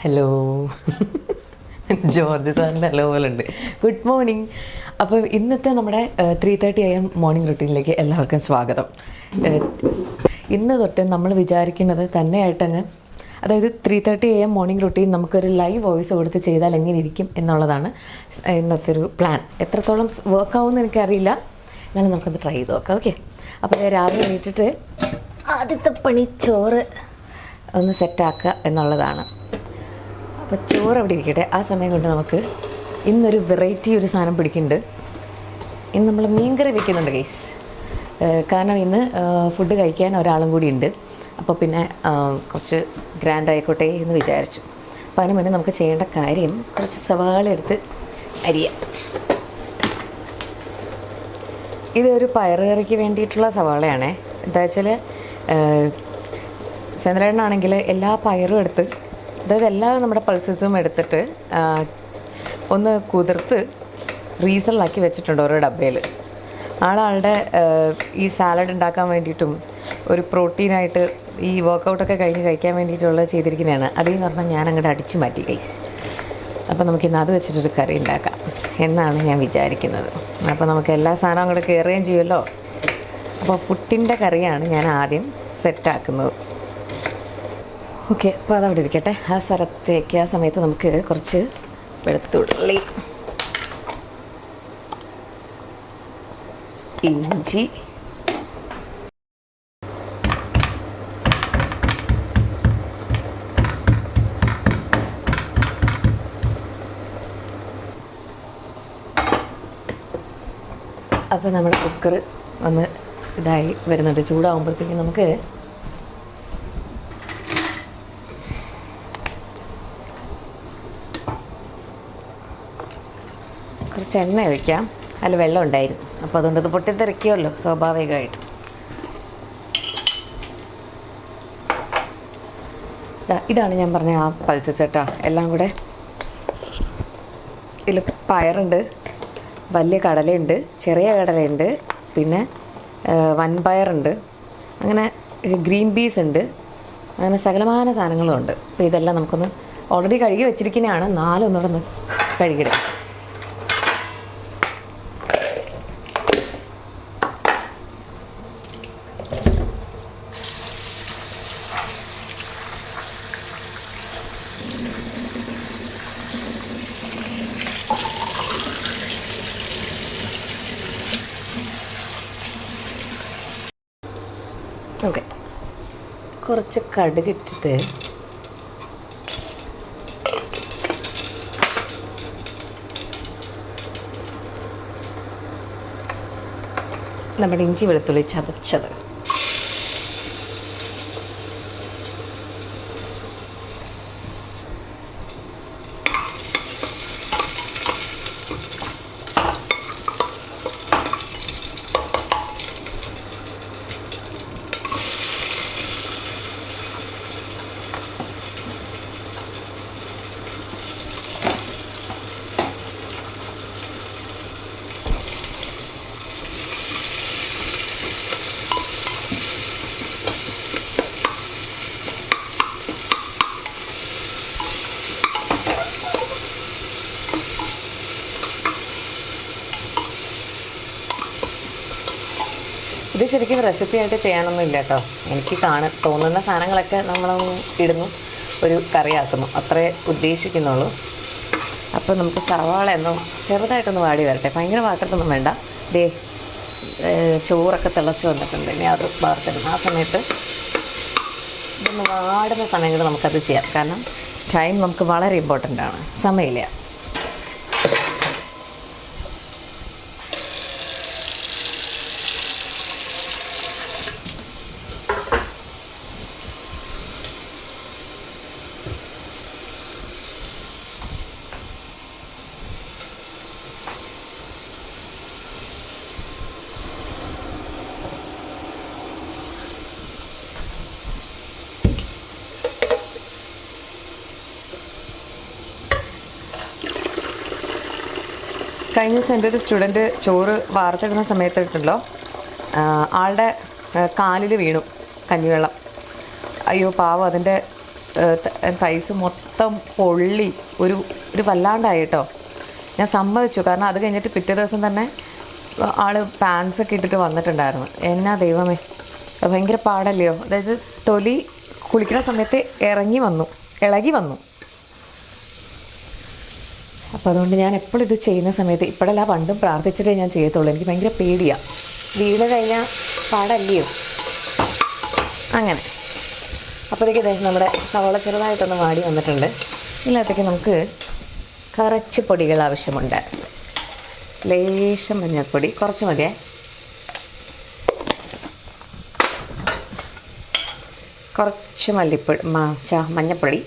Hello George സാറിന്റെ hello പോലെ ഉണ്ട് ഗുഡ് മോർണിംഗ് അപ്പോൾ ഇന്നത്തെ നമ്മുടെ three thirty A M morning റുട്ടീനിലേക്ക് എല്ലാവർക്കും സ്വാഗതം. ഇന്ന് തൊട്ട് നമ്മൾ വിചാരിക്കുന്നത് തന്നെയായിട്ടങ്ങ് അതായത് three thirty A M morning routine നമുക്കൊരു ലൈവ് വോയിസ് കൊടുത്ത് ചെയ്താൽ എങ്ങനെ ഇരിക്കും എന്നുള്ളതാണ് ഇന്നത്തെ ഒരു പ്ലാൻ എത്രത്തോളം വർക്ക് ആവുമെന്ന് എനിക്കറിയില്ല. എന്നാലും നമുക്കത് ട്രൈ ചെയ്ത് നോക്കാം. ഓക്കെ അപ്പോൾ രാവിലെ എണീറ്റിട്ട് ആദ്യത്തെ പണി ചോറ് ഒന്ന് സെറ്റാക്കുക എന്നുള്ളതാണ്. അപ്പോൾ ചോറ് അവിടെ ഇരിക്കട്ടെ. ആ സമയം കൊണ്ട് നമുക്ക് ഇന്നൊരു വെറൈറ്റി ഒരു സാധനം പിടിക്കുന്നുണ്ട്. ഇന്ന് നമ്മൾ മീൻകറി വെക്കുന്നുണ്ട് ഗൈസ് കാരണം ഇന്ന് ഫുഡ് കഴിക്കാൻ ഒരാളും കൂടി ഉണ്ട്. അപ്പോൾ പിന്നെ കുറച്ച് ഗ്രാൻഡ് ആയിക്കോട്ടെ എന്ന് വിചാരിച്ചു. അപ്പോൾ അതിന് മുന്നേ നമുക്ക് ചെയ്യേണ്ട കാര്യം കുറച്ച് സവാള എടുത്ത് അരിയാം. ഇതൊരു പയറുകറിക്ക് വേണ്ടിയിട്ടുള്ള സവാളയാണേ. എന്താ വെച്ചാൽ ചന്ദ്രനാണെങ്കിൽ എല്ലാ പയറും എടുത്ത് അതായത് എല്ലാ നമ്മുടെ പൾസസും എടുത്തിട്ട് ഒന്ന് കുതിർത്ത് റീസണിലാക്കി വെച്ചിട്ടുണ്ട് ഓരോ ഡബ്ബയിൽ. ആളാളുടെ ഈ സാലഡ് ഉണ്ടാക്കാൻ വേണ്ടിയിട്ടും ഒരു പ്രോട്ടീനായിട്ട് ഈ വർക്കൗട്ടൊക്കെ കഴിഞ്ഞ് കഴിക്കാൻ വേണ്ടിയിട്ടുള്ള ചെയ്തിരിക്കുന്നതാണ്. അതേന്ന് പറഞ്ഞാൽ ഞാൻ അങ്ങോട്ട് അടിച്ചു മാറ്റി കൈസ് അപ്പോൾ നമുക്ക് ഇന്ന് അത് വെച്ചിട്ടൊരു കറി ഉണ്ടാക്കാം എന്നാണ് ഞാൻ വിചാരിക്കുന്നത്. അപ്പോൾ നമുക്ക് എല്ലാ സാധനവും അങ്ങോട്ട് കയറുകയും ചെയ്യുമല്ലോ? അപ്പോൾ പുട്ടിന്റെ കറിയാണ് ഞാൻ ആദ്യം സെറ്റാക്കുന്നത് ഓക്കെ അപ്പോൾ അതവിടെ ഇരിക്കട്ടെ. ആ സ്ഥലത്തേക്ക് ആ സമയത്ത് നമുക്ക് കുറച്ച് വെളുത്തുള്ളി. ഇഞ്ചി. അപ്പോൾ നമ്മുടെ കുക്കർ ഒന്ന് ഇതായി വരുന്നുണ്ട്. ചൂടാകുമ്പോഴത്തേക്കും നമുക്ക് കുറച്ച് എണ്ണ ഒഴിക്കാം. അതിൽ വെള്ളം ഉണ്ടായിരുന്നു. അപ്പോൾ അതുകൊണ്ട് ഇത് പൊട്ടിത്തെറിക്കുമല്ലോ സ്വാഭാവികമായിട്ട്. ഇതാണ് ഞാൻ പറഞ്ഞ ആ പൾസ ചേട്ടാ. എല്ലാം കൂടെ ഇതിൽ പയറുണ്ട് വലിയ കടലയുണ്ട് ചെറിയ കടലയുണ്ട് പിന്നെ വൻപയറുണ്ട് അങ്ങനെ ഗ്രീൻ പീസ് ഉണ്ട് അങ്ങനെ സകലമാന സാധനങ്ങളും ഉണ്ട്. അപ്പോൾ ഇതെല്ലാം നമുക്കൊന്ന് ഓൾറെഡി കഴുകി വെച്ചിരിക്കുന്നതാണ്. നാലൊന്നുകൂടെ ഒന്ന് കഴുകിയിടാം ഓക്കെ കുറച്ച് കടുകിട്ടിട്ട് നമ്മുടെ ഇഞ്ചി വെളുത്തുള്ളി ചതച്ചത് ഇത് ശരിക്കും റെസിപ്പി ആയിട്ട് ചെയ്യാനൊന്നും ഇല്ല കേട്ടോ എനിക്ക് കാണ തോന്നുന്ന സാധനങ്ങളൊക്കെ നമ്മൾ ഇടുന്നു. ഒരു കറിയാക്കുന്നു. അത്രേ ഉദ്ദേശിക്കുന്നുള്ളൂ. അപ്പോൾ നമുക്ക് സവാള ഒന്ന് ചെറുതായിട്ടൊന്ന് വാടി വരട്ടെ. ഭയങ്കര വാട്ടത്തൊന്നും വേണ്ട. ദേ ചോറൊക്കെ തിളച്ച് വന്നിട്ടുണ്ട്. ഇനി അത് വാർത്തിടുന്നു ആ സമയത്ത് ഇതൊന്ന് വാടുന്ന സമയങ്ങളിൽ നമുക്കത് ചെയ്യാം. കാരണം ടൈം നമുക്ക് വളരെ ഇമ്പോർട്ടന്റ് ആണ്. സമയമില്ല. കഴിഞ്ഞ ദിവസം എന്റെ ഒരു സ്റ്റുഡന്റ് ചോറ് വാർത്തിടുന്ന സമയത്ത് ആളുടെ കാലിൽ വീണു കഞ്ഞിവെള്ളം. അയ്യോ പാവം അതിന്റെ തൈസ് മൊത്തം പൊള്ളി. ഒരു ഒരു വല്ലാണ്ടായി കേട്ടോ. ഞാൻ സമ്മതിച്ചു. കാരണം അത് കഴിഞ്ഞിട്ട് പിറ്റേ ദിവസം തന്നെ ആൾ പാൻസൊക്കെ ഇട്ടിട്ട് വന്നിട്ടുണ്ടായിരുന്നു. എന്നാ ദൈവമേ. ഭയങ്കര പാടല്ലയോ? അതായത് തൊലി കുളിക്കുന്ന സമയത്ത് ഇറങ്ങി വന്നു. ഇളകി വന്നു. അപ്പോൾ അതുകൊണ്ട് ഞാൻ എപ്പോഴും ഇത് ചെയ്യുന്ന സമയത്ത് ഇപ്പോഴല്ല പണ്ടും പ്രാർത്ഥിച്ചിട്ടേ ഞാൻ ചെയ്യത്തുള്ളൂ. എനിക്ക് ഭയങ്കര പേടിയാണ് വീണ് കഴിഞ്ഞാൽ പാടല്ലയോ? അങ്ങനെ. അപ്പോഴത്തേക്ക് നമ്മുടെ സവോള ചെറുതായിട്ടൊന്ന് വാടി വന്നിട്ടുണ്ട്. ഇതിനകത്തേക്ക് നമുക്ക് കറച്ച് പൊടികൾ ആവശ്യമുണ്ട്. ലേശം മഞ്ഞൾപ്പൊടി. കുറച്ച് മതിയേ. കുറച്ച് മല്ലിപ്പൊടി മ- മഞ്ഞൾപ്പൊടി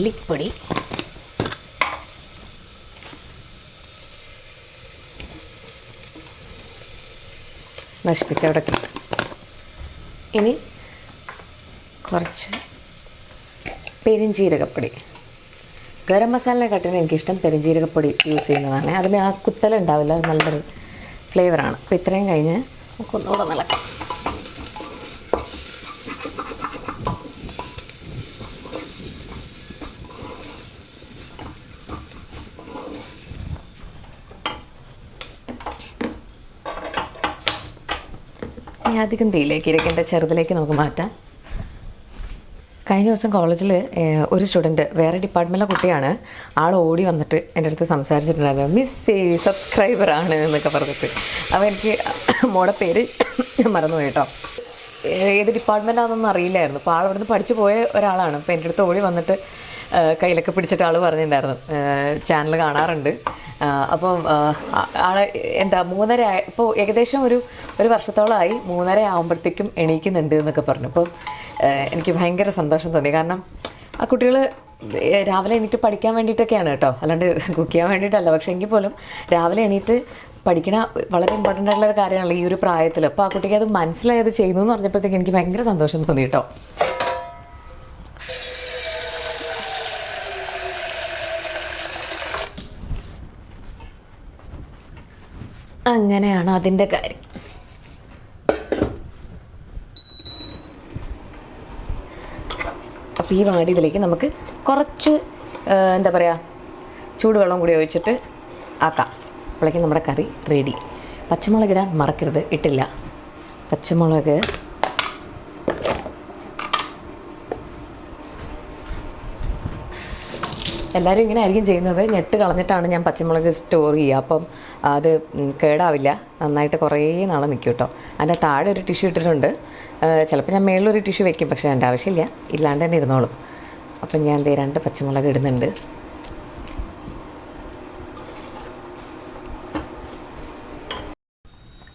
മല്ലിപ്പൊടി. പൊടി അവിടെ കിട്ടും ഇനി കുറച്ച് പെരിഞ്ജീരകപ്പൊടി ഗരം മസാലയെക്കാട്ടിലും എനിക്കിഷ്ടം പെരിഞ്ജീരകപ്പൊടി യൂസ് ചെയ്യുന്നതാണ്. അതിന് ആ കുത്തലുണ്ടാവില്ല നല്ലൊരു ഫ്ലേവറാണ്. അപ്പോൾ ഇത്രയും കഴിഞ്ഞ് നമുക്കൊന്നുകൂടെ നിളക്കാം അധികം തീയിലേക്ക് ഇരിക്കേണ്ട ചെറുതിലേക്ക് നമുക്ക് മാറ്റാം. കഴിഞ്ഞ ദിവസം കോളേജിൽ ഒരു സ്റ്റുഡന്റ് വേറെ ഡിപ്പാർട്ട്മെന്റിലെ കുട്ടിയാണ് ആൾ ഓടി വന്നിട്ട് എന്റെ അടുത്ത് സംസാരിച്ചിട്ടുണ്ടായിരുന്നു. മിസ് സബ്സ്ക്രൈബർ ആണ് എന്നൊക്കെ പറഞ്ഞിട്ട്. അപ്പോൾ എനിക്ക് മോടെ പേര് മറന്നുപോയി കേട്ടോ. ഏത് ഡിപ്പാർട്ട്മെന്റാണെന്നൊന്നും അറിയില്ലായിരുന്നു. അപ്പോൾ ആൾ അവിടുന്ന് പഠിച്ചു പോയ ഒരാളാണ്. അപ്പോൾ എന്റെ അടുത്ത് ഓടി വന്നിട്ട് കയ്യിലൊക്കെ പിടിച്ചിട്ട് ആൾ പറഞ്ഞിട്ടുണ്ടായിരുന്നു. ചാനൽ കാണാറുണ്ട്. അപ്പം ആളെ എന്താ മൂന്നര ഇപ്പോൾ ഏകദേശം ഒരു ഒരു വർഷത്തോളമായി മൂന്നര ആകുമ്പോഴത്തേക്കും എണീക്കുന്നുണ്ട് എന്നൊക്കെ പറഞ്ഞു. അപ്പോൾ എനിക്ക് ഭയങ്കര സന്തോഷം തോന്നി. കാരണം ആ കുട്ടികൾ രാവിലെ എണീറ്റ് പഠിക്കാൻ വേണ്ടിയിട്ടൊക്കെയാണ് കേട്ടോ. അല്ലാണ്ട് കുക്ക് ചെയ്യാൻ വേണ്ടിയിട്ടല്ല. പക്ഷേ എങ്കിൽ പോലും രാവിലെ എണീറ്റ് പഠിക്കണ വളരെ ഇമ്പോർട്ടന്റ് ആയിട്ടുള്ള ഒരു കാര്യമാണല്ലോ ഈ ഒരു പ്രായത്തിൽ അപ്പോൾ ആ കുട്ടിക്ക് അത് മനസ്സിലായത് ചെയ്യുന്നു എന്ന് പറഞ്ഞപ്പോഴത്തേക്ക് എനിക്ക് ഭയങ്കര സന്തോഷം തോന്നി കേട്ടോ. അങ്ങനെയാണ് അതിന്റെ കാര്യം. അപ്പോൾ ഈ വാടി ഇതിലേക്ക് നമുക്ക് കുറച്ച് എന്താ പറയുക ചൂടുവെള്ളം കൂടി ഒഴിച്ചിട്ട് ആക്കാം. അപ്പോഴേക്കും നമ്മുടെ കറി റെഡി പച്ചമുളക് ഇടാൻ മറക്കരുത് ഇട്ടില്ല. പച്ചമുളക് എല്ലാവരും ഇങ്ങനെ ആയിരിക്കും ചെയ്യുന്നത്. ഞെട്ട് കളഞ്ഞിട്ടാണ് ഞാൻ പച്ചമുളക് സ്റ്റോർ ചെയ്യുക. അപ്പം അത് കേടാവില്ല. നന്നായിട്ട് കുറേ നാളെ നിൽക്കും കേട്ടോ അതിന്റെ താഴെ ഒരു ടിഷ്യൂ ഇട്ടിട്ടുണ്ട്. ചിലപ്പോൾ ഞാൻ മേളിലൊരു ടിഷ്യൂ വെക്കും പക്ഷേ എന്റെ ആവശ്യമില്ല. ഇല്ലാണ്ട് തന്നെ ഇരുന്നോളും. അപ്പം ഞാൻ ദേ രണ്ട് പച്ചമുളക് ഇടുന്നുണ്ട്.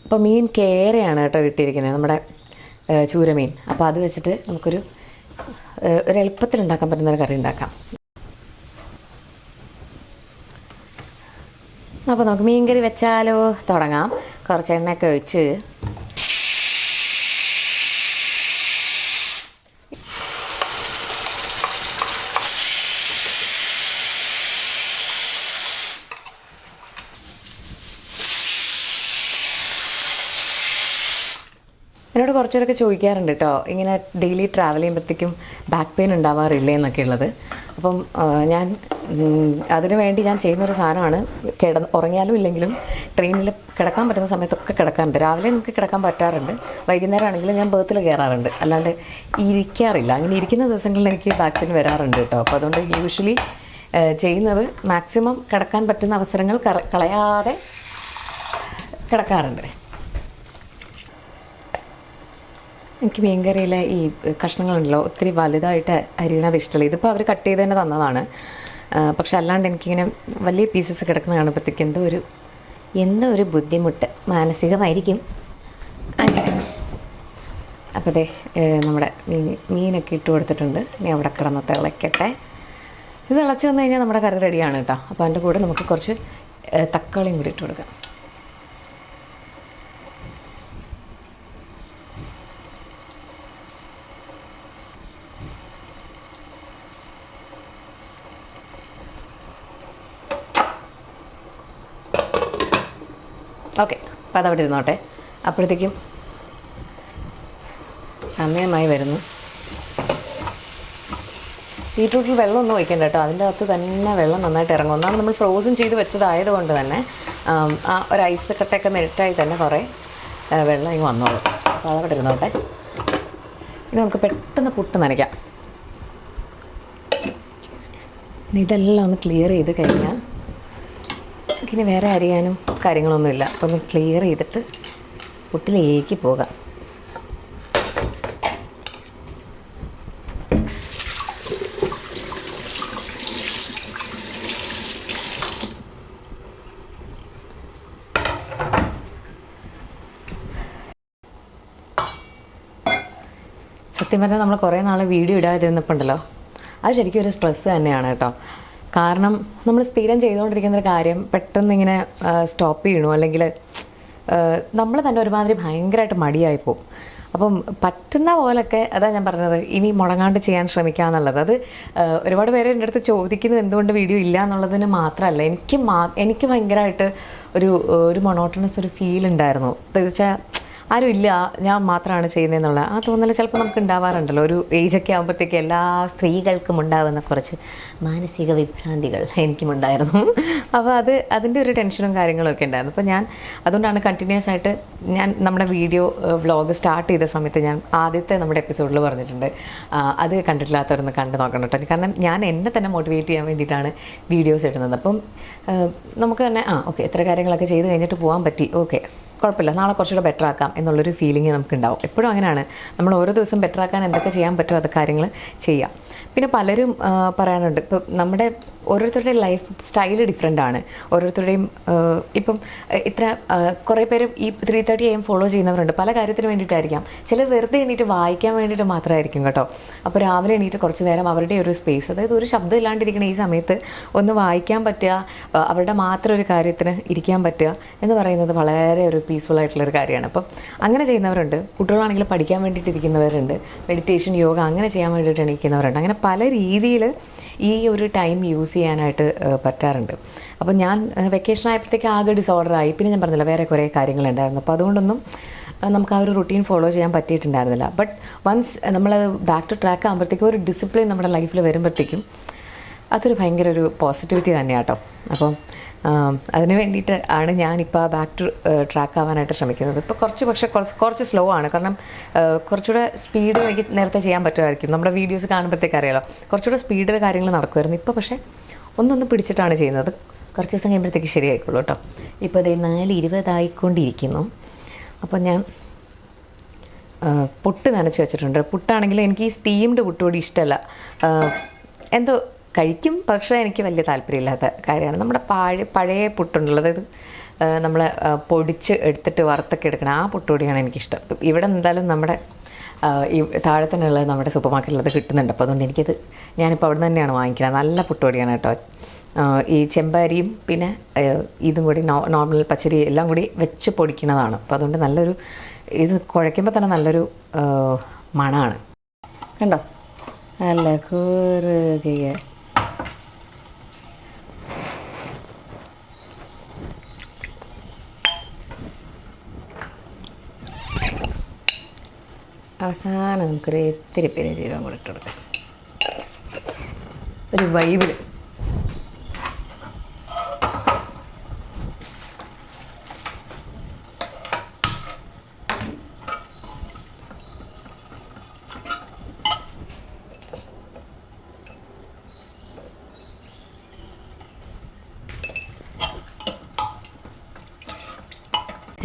അപ്പോൾ മീൻ കേരയാണ് കേട്ടോ കിട്ടിയിരിക്കുന്നത് നമ്മുടെ ചൂരമീൻ. അപ്പോൾ അത് വെച്ചിട്ട് നമുക്കൊരു ഒരു എളുപ്പത്തിൽ ഉണ്ടാക്കാൻ പറ്റുന്ന ഒരു കറി ഉണ്ടാക്കാം. അപ്പോൾ നമുക്ക് മീൻകറി വെച്ചാലോ? തുടങ്ങാം. കുറച്ച് എണ്ണയൊക്കെ ഒഴിച്ച്. എന്നോട് കുറച്ചുപേരൊക്കെ ചോദിക്കാറുണ്ട് കേട്ടോ ഇങ്ങനെ ഡെയിലി ട്രാവൽ ചെയ്യുമ്പോഴത്തേക്കും ബാക്ക് പെയിൻ ഉണ്ടാവാറില്ലേ എന്നൊക്കെ ഉള്ളത് അപ്പം ഞാൻ അതിനു വേണ്ടി ഞാൻ ചെയ്യുന്നൊരു സാധനമാണ്. കിട ഉറങ്ങിയാലും ഇല്ലെങ്കിലും ട്രെയിനിൽ കിടക്കാൻ പറ്റുന്ന സമയത്തൊക്കെ കിടക്കാറുണ്ട്. രാവിലെ നമുക്ക് കിടക്കാൻ പറ്റാറുണ്ട്. വൈകുന്നേരം ആണെങ്കിലും ഞാൻ ബേത്തിൽ കയറാറുണ്ട്. അല്ലാണ്ട് ഇരിക്കാറില്ല. അങ്ങനെ ഇരിക്കുന്ന ദിവസങ്ങളിൽ എനിക്ക് ബാക്ക് പെയിൻ വരാറുണ്ട് കേട്ടോ. അപ്പോൾ അതുകൊണ്ട് യൂഷ്വലി ചെയ്യുന്നത് മാക്സിമം കിടക്കാൻ പറ്റുന്ന അവസരങ്ങൾ കളയാതെ കിടക്കാറുണ്ട്. എനിക്ക് മീൻകറിയിലെ ഈ കഷ്ണങ്ങളുണ്ടല്ലോ ഒത്തിരി വലുതായിട്ട് അരിയണത് ഇഷ്ടമല്ല. ഇതിപ്പോൾ അവർ കട്ട് ചെയ്ത് തന്നെ തന്നതാണ്. പക്ഷെ അല്ലാണ്ട് എനിക്കിങ്ങനെ വലിയ പീസസ് കിടക്കുന്ന കാണുമ്പോഴത്തേക്ക് എന്തോ ഒരു എന്തോ ഒരു ബുദ്ധിമുട്ട്. മാനസികമായിരിക്കും. അങ്ങനെ അപ്പോൾ അതെ നമ്മുടെ മീൻ മീനൊക്കെ ഇട്ട് കൊടുത്തിട്ടുണ്ട്. ഇനി അവിടെ കിടന്ന് തിളയ്ക്കട്ടെ. ഇത് തിളച്ച് വന്നു കഴിഞ്ഞാൽ നമ്മുടെ കറി റെഡിയാണ് കേട്ടോ. അപ്പോൾ അതിന്റെ കൂടെ നമുക്ക് കുറച്ച് തക്കാളിയും കൂടി ഇട്ട് കൊടുക്കാം ഓക്കെ അപ്പോൾ അതവിടെ ഇരുന്നോട്ടെ. അപ്പോഴത്തേക്കും സമയമായി വരുന്നു. ബീട്രൂട്ടിൽ വെള്ളം ഒന്നും ഒഴിക്കണ്ട കേട്ടോ. അതിന്റെ അകത്ത് തന്നെ വെള്ളം നന്നായിട്ട് ഇറങ്ങും. ഒന്നാമത് നമ്മൾ ഫ്രോസൺ ചെയ്ത് വെച്ചതായത് കൊണ്ട് തന്നെ ആ ഒരു ഐസ് കട്ടയൊക്കെ മെൽറ്റായി തന്നെ കുറേ വെള്ളം ഇങ്ങ് വന്നോളൂ. അപ്പോൾ അതവിടെ ഇരുന്നോട്ടെ. ഇത് നമുക്ക് പെട്ടെന്ന് പുട്ട് നനയ്ക്കാം. ഇതെല്ലാം ഒന്ന് ക്ലിയർ ചെയ്ത് കഴിഞ്ഞാൽ ഇനി വേറെ അരിയാനും കാര്യങ്ങളൊന്നുമില്ല. അപ്പോൾ ഒന്ന് ക്ലിയർ ചെയ്തിട്ട് പുട്ടിലേക്ക് പോകാം. സത്യം പറഞ്ഞാൽ നമ്മൾ കുറേ നാൾ വീഡിയോ ഇടാതിരുന്നപ്പോൾ ഉണ്ടല്ലോ. അത് ശരിക്കും ഒരു സ്ട്രെസ്സ് തന്നെയാണ് കേട്ടോ. കാരണം നമ്മൾ സ്ഥിരം ചെയ്തുകൊണ്ടിരിക്കുന്ന ഒരു കാര്യം പെട്ടെന്ന് ഇങ്ങനെ സ്റ്റോപ്പ് ചെയ്യണു? അല്ലെങ്കിൽ നമ്മൾ തന്നെ ഒരുമാതിരി ഭയങ്കരമായിട്ട് മടിയായി പോകും അപ്പം പറ്റുന്ന പോലൊക്കെ അതാ ഞാൻ പറഞ്ഞത് ഇനി മുടങ്ങാണ്ട് ചെയ്യാൻ ശ്രമിക്കുക എന്നുള്ളത്. അത് ഒരുപാട് പേര് എന്റെ അടുത്ത് ചോദിക്കുന്നത് എന്തുകൊണ്ട് വീഡിയോ ഇല്ല എന്നുള്ളതിന് മാത്രമല്ല എനിക്ക് മാ എനിക്ക് ഭയങ്കരമായിട്ട് ഒരു ഒരു മൊണോട്ടണസ് ഒരു ഫീൽ ഉണ്ടായിരുന്നു. എന്ന് വെച്ചാൽ ആരും ഇല്ല ഞാൻ മാത്രമാണ് ചെയ്യുന്നതെന്നുള്ള ആ തോന്നൽ ചിലപ്പോൾ നമുക്ക് ഉണ്ടാവാറുണ്ടല്ലോ ഒരു ഏജൊക്കെ ആകുമ്പോഴത്തേക്ക് എല്ലാ സ്ത്രീകൾക്കും ഉണ്ടാകുന്ന കുറച്ച് മാനസിക വിഭ്രാന്തികൾ എനിക്കും ഉണ്ടായിരുന്നു. അപ്പോൾ അത് അതിന്റെ ഒരു ടെൻഷനും കാര്യങ്ങളൊക്കെ ഉണ്ടായിരുന്നു. അപ്പോൾ ഞാൻ അതുകൊണ്ടാണ് കണ്ടിന്യൂസ് ആയിട്ട് ഞാൻ നമ്മുടെ വീഡിയോ വ്ളോഗ് സ്റ്റാർട്ട് ചെയ്ത സമയത്ത് ഞാൻ ആദ്യത്തെ നമ്മുടെ എപ്പിസോഡിൽ പറഞ്ഞിട്ടുണ്ട്. അത് കണ്ടിട്ടില്ലാത്തവരൊന്ന് കണ്ടു നോക്കണം കേട്ടോ. കാരണം ഞാൻ എന്നെ തന്നെ മോട്ടിവേറ്റ് ചെയ്യാൻ വേണ്ടിയിട്ടാണ് വീഡിയോസ് ഇടുന്നത്. അപ്പം നമുക്ക് തന്നെ ആ ഓക്കെ എത്ര കാര്യങ്ങളൊക്കെ ചെയ്ത് കഴിഞ്ഞിട്ട് പോകാൻ പറ്റി. ഓക്കെ കുഴപ്പമില്ല. നാളെ കുറച്ചുകൂടെ ബെറ്റർ ആക്കാം എന്നുള്ളൊരു ഫീലിംഗ് നമുക്കുണ്ടാവും. എപ്പോഴും അങ്ങനെയാണ്. നമ്മൾ ഓരോ ദിവസം ബെറ്റർ ആക്കാൻ എന്തൊക്കെ ചെയ്യാൻ പറ്റുമോ അത് കാര്യങ്ങൾ ചെയ്യാം. പിന്നെ പലരും പറയാനുണ്ട്. ഇപ്പം നമ്മുടെ ഓരോരുത്തരുടെയും ലൈഫ് സ്റ്റൈൽ ഡിഫറെന്റ് ആണ്. ഓരോരുത്തരുടെയും ഇപ്പം ഇത്ര കുറേ പേര് ഈ ത്രീ തേർട്ടി എം ഫോളോ ചെയ്യുന്നവരുണ്ട്. പല കാര്യത്തിന് വേണ്ടിയിട്ടായിരിക്കാം. ചിലർ വെറുതെ എണീറ്റ് വായിക്കാൻ വേണ്ടിയിട്ട് മാത്രമായിരിക്കും കേട്ടോ. അപ്പോൾ രാവിലെ എണീറ്റ് കുറച്ച് നേരം അവരുടെ ഒരു സ്പേസ് അതായത് ഒരു ശബ്ദം ഇല്ലാണ്ടിരിക്കുന്ന ഈ സമയത്ത് ഒന്ന് വായിക്കാൻ പറ്റുക അവരുടെ മാത്രം ഒരു കാര്യത്തിന് ഇരിക്കാൻ പറ്റുക എന്ന് പറയുന്നത് വളരെ ഒരു പീസ്ഫുൾ ആയിട്ടുള്ള ഒരു കാര്യമാണ്. അപ്പം അങ്ങനെ ചെയ്യുന്നവരുണ്ട്. കുട്ടികളാണെങ്കിൽ പഠിക്കാൻ വേണ്ടിയിട്ട് ഇരിക്കുന്നവരുണ്ട്. മെഡിറ്റേഷൻ യോഗ അങ്ങനെ ചെയ്യാൻ വേണ്ടിയിട്ട് എണീക്കുന്നവരുണ്ട്. അങ്ങനെ പല രീതിയിൽ ഈ ഒരു ടൈം യൂസ് ചെയ്യാനായിട്ട് പറ്റാറുണ്ട്. അപ്പോൾ ഞാൻ വെക്കേഷൻ ആയപ്പോഴത്തേക്ക് ആകെ ഡിസോർഡർ ആയി. പിന്നെ ഞാൻ പറഞ്ഞില്ല വേറെ കുറേ കാര്യങ്ങളുണ്ടായിരുന്നു അപ്പോൾ അതുകൊണ്ടൊന്നും നമുക്ക് ആ ഒരു റുട്ടീൻ ഫോളോ ചെയ്യാൻ പറ്റിയിട്ടുണ്ടായിരുന്നില്ല. ബട്ട് വൺസ് നമ്മളത് ബാക്ക് ടു ട്രാക്ക് ആകുമ്പോഴത്തേക്കും ഒരു ഡിസിപ്ലിൻ നമ്മുടെ ലൈഫിൽ വരുമ്പോഴത്തേക്കും അതൊരു ഭയങ്കര ഒരു പോസിറ്റിവിറ്റി തന്നെയാട്ടോ. അപ്പം അതിന് വേണ്ടിയിട്ട് ആണ് ഞാനിപ്പോൾ ആ ബാക്ക് ടു ട്രാക്ക് ആവാനായിട്ട് ശ്രമിക്കുന്നത്. ഇപ്പോൾ കുറച്ച് പക്ഷേ കുറച്ച് കുറച്ച് സ്ലോ ആണ്. കാരണം കുറച്ചുകൂടെ സ്പീഡ് എനിക്ക് നേരത്തെ ചെയ്യാൻ പറ്റുമായിരിക്കും. നമ്മുടെ വീഡിയോസ് കാണുമ്പോഴത്തേക്ക് അറിയാലോ. കുറച്ചുകൂടെ സ്പീഡിൽ കാര്യങ്ങൾ നടക്കുമായിരുന്നു. ഇപ്പോൾ പക്ഷേ ഒന്നൊന്ന് പിടിച്ചിട്ടാണ് ചെയ്യുന്നത്. കുറച്ച് ദിവസം കഴിയുമ്പോഴത്തേക്ക് ശരിയായിക്കോളൂ കേട്ടോ. ഇപ്പോൾ അതേ നാല് ഇരുപതായിക്കൊണ്ടിരിക്കുന്നു അപ്പോൾ ഞാൻ പുട്ട് നനച്ച് വെച്ചിട്ടുണ്ട്. പുട്ടാണെങ്കിൽ എനിക്ക് ഈ സ്റ്റീംഡ് പുട്ടുകൂടി ഇഷ്ടമല്ല എന്തോ കഴിക്കും പക്ഷേ എനിക്ക് വലിയ താല്പര്യമില്ലാത്ത കാര്യമാണ്. നമ്മുടെ പഴയ പഴയ പുട്ടുണ്ടല്ലോ അതായത് നമ്മൾ പൊടിച്ച് എടുത്തിട്ട് വറുത്തൊക്കെ എടുക്കണം ആ പുട്ടുപൊടിയാണ് എനിക്കിഷ്ടം. ഇവിടെ എന്തായാലും നമ്മുടെ ഈ താഴെ തന്നെയുള്ള നമ്മുടെ സൂപ്പർ മാർക്കറ്റിൽ അത് കിട്ടുന്നുണ്ട്. അപ്പോൾ അതുകൊണ്ട് എനിക്കത് ഞാനിപ്പോൾ അവിടെ തന്നെയാണ് വാങ്ങിക്കുന്നത് നല്ല പുട്ടുപൊടിയാണ് കേട്ടോ. ഈ ചെമ്പാരിയും പിന്നെ ഇതും കൂടി നോർമൽ പച്ചരി എല്ലാം കൂടി വെച്ച് പൊടിക്കുന്നതാണ് അപ്പോൾ അതുകൊണ്ട് നല്ലൊരു ഇത് കുഴയ്ക്കുമ്പോൾ തന്നെ നല്ലൊരു മണമാണ്. കണ്ടോ? നല്ല കുറുകിയ അവസാനം നമുക്കൊരു ഇത്തിരി പേര് ജീവൻ കൂടെ ഇട്ട് ഒരു വൈബിൽ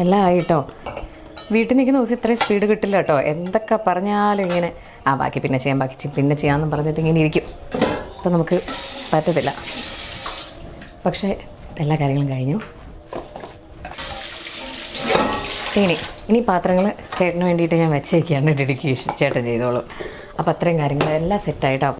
എല്ലാം ആയിട്ടോ? വീട്ടിൽ നിൽക്കുന്ന ദിവസം ഇത്രയും സ്പീഡ് കിട്ടില്ല കേട്ടോ. എന്തൊക്കെ പറഞ്ഞാലും ഇങ്ങനെ ആ ബാക്കി പിന്നെ ചെയ്യാം ബാക്കി പിന്നെ ചെയ്യാമെന്ന് പറഞ്ഞിട്ട് ഇങ്ങനെ ഇരിക്കും. അപ്പം നമുക്ക് പറ്റത്തില്ല. പക്ഷേ എല്ലാ കാര്യങ്ങളും കഴിഞ്ഞു. ഇനി ഇനി പാത്രങ്ങൾ ചേട്ടന് വേണ്ടിയിട്ട് ഞാൻ വെച്ചേക്കാണ് ഡെഡിക്കേഷൻ ചേട്ടൻ ചെയ്തോളൂ. അപ്പോൾ അത്രയും കാര്യങ്ങൾ എല്ലാം സെറ്റായിട്ടോ